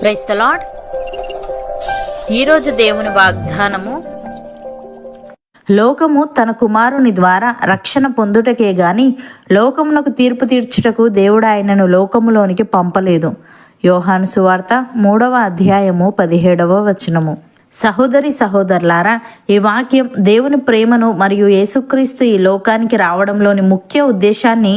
Price the lord ఈరోజు దేవుని వాగ్దానము లోకము తన కుమారుని ద్వారా రక్షణ పొందుటకే గాని లోకమునకు తీర్పు తీర్చుటకు దేవుడు ఆయనను లోకములోనికి పంపలేదు. యోహాను సువార్త మూడవ అధ్యాయము పదిహేడవ వచనము. సహోదరి సహోదరులారా ఈ వాక్యం దేవుని ప్రేమను మరియు యేసుక్రీస్తు ఈ లోకానికి రావడంలోని ముఖ్య ఉద్దేశాన్ని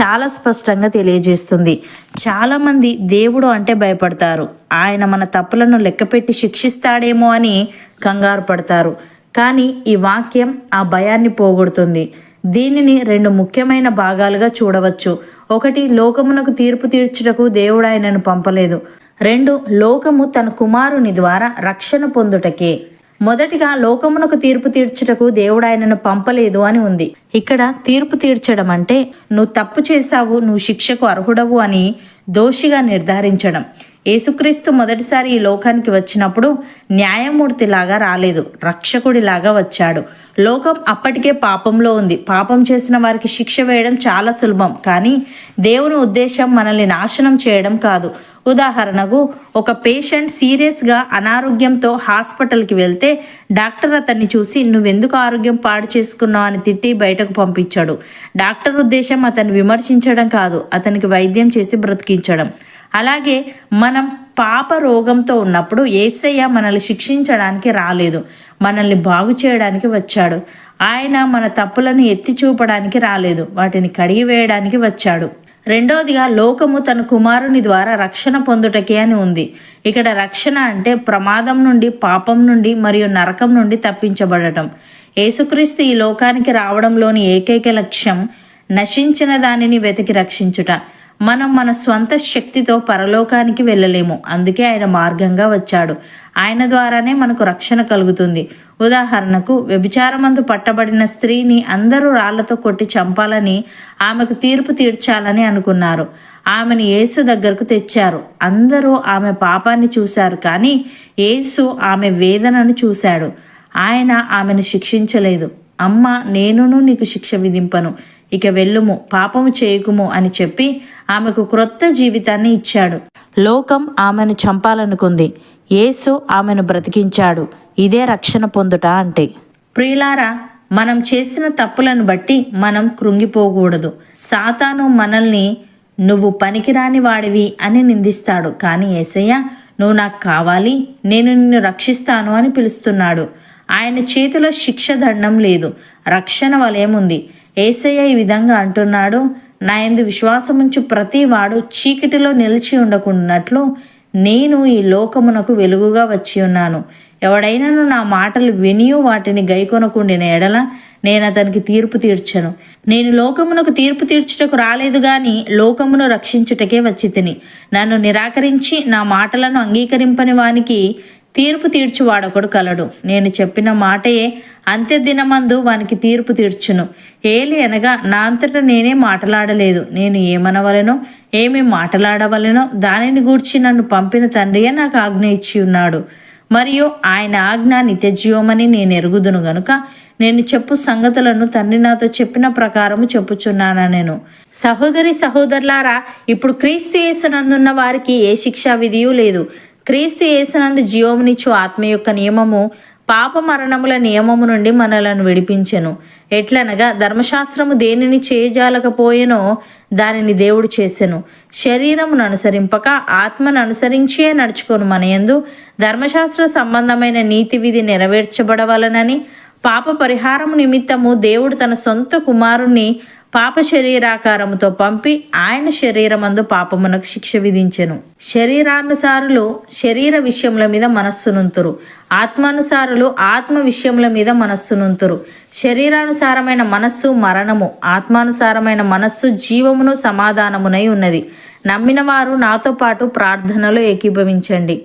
చాలా స్పష్టంగా తెలియజేస్తుంది. చాలామంది దేవుడు అంటే భయపడతారు. ఆయన మన తప్పులను లెక్కపెట్టి శిక్షిస్తాడేమో అని కంగారు పడతారు. కానీ ఈ వాక్యం ఆ భయాన్ని పోగొడుతుంది. దీనిని రెండు ముఖ్యమైన భాగాలుగా చూడవచ్చు. ఒకటి లోకమునకు తీర్పు తీర్చుటకు దేవుడు ఆయనను పంపలేదు. రెండు లోకము తన కుమారుని ద్వారా రక్షణ పొందుటకే. మొదటిగా లోకమునకు తీర్పు తీర్చుటకు దేవుడు ఆయనను పంపలేదు అని ఉంది. ఇక్కడ తీర్పు తీర్చడం అంటే నువ్వు తప్పు చేశావు నువ్వు శిక్షకు అర్హుడవు అని దోషిగా నిర్ధారించడం. యేసుక్రీస్తు మొదటిసారి ఈ లోకానికి వచ్చినప్పుడు న్యాయమూర్తిలాగా రాలేదు రక్షకుడిలాగా వచ్చాడు. లోకం అప్పటికే పాపంలో ఉంది. పాపం చేసిన వారికి శిక్ష వేయడం చాలా సులభం. కానీ దేవుని ఉద్దేశం మనల్ని నాశనం చేయడం కాదు. ఉదాహరణకు ఒక పేషెంట్ సీరియస్గా అనారోగ్యంతో హాస్పిటల్కి వెళ్తే డాక్టర్ అతన్ని చూసి నువ్వెందుకు ఆరోగ్యం పాడు చేసుకున్నావు? అని తిట్టి బయటకు పంపించాడు. డాక్టర్ ఉద్దేశం అతన్ని విమర్శించడం కాదు అతనికి వైద్యం చేసి బ్రతికించడం. అలాగే మనం పాప రోగంతో ఉన్నప్పుడు ఏసయ్య మనల్ని శిక్షించడానికి రాలేదు. మనల్ని బాగు చేయడానికి వచ్చాడు. ఆయన మన తప్పులను ఎత్తి చూపడానికి రాలేదు. వాటిని కడిగి వేయడానికి వచ్చాడు. రెండవదిగా లోకము తన కుమారుని ద్వారా రక్షణ పొందుటకే అని ఉంది. ఇక్కడ రక్షణ అంటే ప్రమాదం నుండి పాపం నుండి మరియు నరకం నుండి తప్పించబడటం. యేసుక్రీస్తు ఈ లోకానికి రావడంలోని ఏకైక లక్ష్యం నశించిన దానిని వెతికి రక్షించుట. మనం మన స్వంత శక్తితో పరలోకానికి వెళ్ళలేము. అందుకే ఆయన మార్గంగా వచ్చాడు. ఆయన ద్వారానే మనకు రక్షణ కలుగుతుంది. ఉదాహరణకు వ్యభిచారమందు పట్టబడిన స్త్రీని అందరూ రాళ్ళతో కొట్టి చంపాలని ఆమెకు తీర్పు తీర్చాలని అనుకున్నారు. ఆమెను యేసు దగ్గరకు తెచ్చారు. అందరూ ఆమె పాపాన్ని చూశారు. కానీ యేసు ఆమె వేదనను చూశాడు. ఆయన ఆమెను శిక్షించలేదు. అమ్మ నేనును నీకు శిక్ష విధింపను. ఇక వెళ్ళుము పాపము చేయకుము అని చెప్పి ఆమెకు క్రొత్త జీవితాన్ని ఇచ్చాడు. లోకం ఆమెను చంపాలనుకుంది. యేసు ఆమెను బ్రతికించాడు. ఇదే రక్షణ పొందుట అంటే. ప్రియులారా మనం చేసిన తప్పులను బట్టి మనం కృంగిపోకూడదు. సాతాను మనల్ని నువ్వు పనికిరాని వాడివి అని నిందిస్తాడు. కానీ ఏసయ్య నువ్వు నాకు కావాలి నేను నిన్ను రక్షిస్తాను అని పిలుస్తున్నాడు. ఆయన చేతిలో శిక్ష దండం లేదు. రక్షణ వలయం ఉంది. ఏసయ్య ఈ విధంగా అంటున్నాడు నా ఎందు విశ్వాసముంచు ప్రతి వాడు చీకటిలో నిలిచి ఉండకున్నట్లు నేను ఈ లోకమునకు వెలుగుగా వచ్చి ఉన్నాను. ఎవడైనాను నా మాటలు వినియు వాటిని గైకొనకుండిన ఎడల నేను అతనికి తీర్పు తీర్చను. నేను లోకమునకు తీర్పు తీర్చుటకు రాలేదు గాని లోకమును రక్షించుటకే వచ్చి తిని. నన్ను నిరాకరించి నా మాటలను అంగీకరింపని వానికి తీర్పు తీర్చువాడొకడు కలడు. నేను చెప్పిన మాటయే అంత్యదినమందు వానికి తీర్పు తీర్చును. ఏలి అనగా నా అంతటా నేనే మాట్లాడలేదు. నేను ఏమనవలెనో ఏమి మాట్లాడవలెనో దానిని గూర్చి నన్ను పంపిన తండ్రియే నాకు ఆజ్ఞ ఇచ్చి ఉన్నాడు. మరియు ఆయన ఆజ్ఞ నిత్యజీవమని నేను ఎరుగుదును గనుక నేను చెప్పు సంగతులను తండ్రి నాతో చెప్పిన ప్రకారము చెప్పుచున్నానా నేను. సహోదరి సహోదరులారా ఇప్పుడు క్రీస్తు యేసునందున్న వారికి ఏ శిక్షా విధియూ లేదు. క్రీస్తు యేసునందు జీవమునిచ్చు ఆత్మ యొక్క నియమము పాప మరణముల నియమము నుండి మనలను విడిపించెను. ఎట్లనగా ధర్మశాస్త్రము దేనిని చేయజాలకపోయెనో దానిని దేవుడు చేసెను. శరీరమును అనుసరింపక ఆత్మను అనుసరించే నడుచుకొను మనయందు. ధర్మశాస్త్ర సంబంధమైన నీతి విధి నెరవేర్చబడవలనని పాప పరిహారము నిమిత్తము దేవుడు తన సొంత కుమారుణ్ణి పాప శరీరాకారముతో పంపి ఆయన శరీరమందు పాపమునకు శిక్ష విధించెను. శరీరానుసారులు శరీర విషయముల మీద మనస్సునుంతురు. ఆత్మానుసారులు ఆత్మ విషయముల మీద మనస్సునుంతురు. శరీరానుసారమైన మనస్సు మరణము ఆత్మానుసారమైన మనస్సు జీవమును సమాధానమునై ఉన్నది. నమ్మిన వారు నాతో పాటు ప్రార్థనలో ఏకీభవించండి.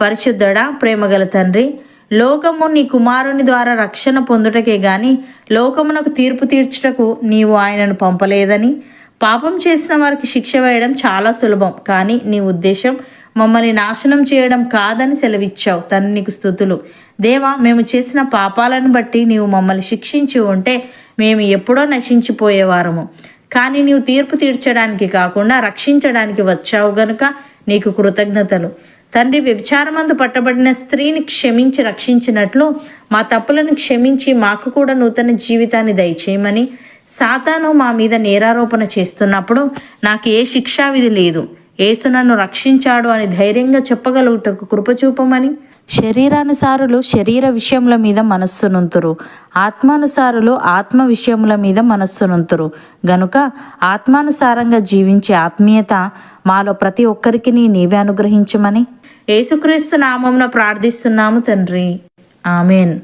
పరిశుద్ధుడా ప్రేమగల తండ్రి లోకము నీ కుమారుని ద్వారా రక్షణ పొందుటకే గాని లోకమునకు తీర్పు తీర్చుటకు నీవు ఆయనను పంపలేదని. పాపం చేసిన వారికి శిక్ష వేయడం చాలా సులభం కానీ నీ ఉద్దేశం మమ్మల్ని నాశనం చేయడం కాదని సెలవిచ్చావు తను నీకు స్థుతులు. దేవా మేము చేసిన పాపాలను బట్టి నీవు మమ్మల్ని శిక్షించి ఉంటే మేము ఎప్పుడో నశించిపోయేవారము కానీ నీవు తీర్పు తీర్చడానికి కాకుండా రక్షించడానికి వచ్చావు గనుక నీకు కృతజ్ఞతలు. తండ్రి వ్యభిచారమందు పట్టబడిన స్త్రీని క్షమించి రక్షించినట్లు మా తప్పులను క్షమించి మాకు కూడా నూతన జీవితాన్ని దయచేయమని సాతాను మా మీద నేరారోపణ చేస్తున్నప్పుడు నాకు ఏ శిక్షావిధి లేదు. ఏసు నన్ను రక్షించాడు అని ధైర్యంగా చెప్పగలుగుటకు కృపచూపమని శరీరానుసారులు శరీర విషయముల మీద మనస్సునుంతురు. ఆత్మానుసారులు ఆత్మ విషయముల మీద మనస్సునుంతురు. గనుక ఆత్మానుసారంగా జీవించే ఆత్మీయత మాలో ప్రతి ఒక్కరికి నీవే అనుగ్రహించమని. యేసుక్రీస్తు నామమున ప్రార్థిస్తున్నాము తండ్రి. ఆమెన్.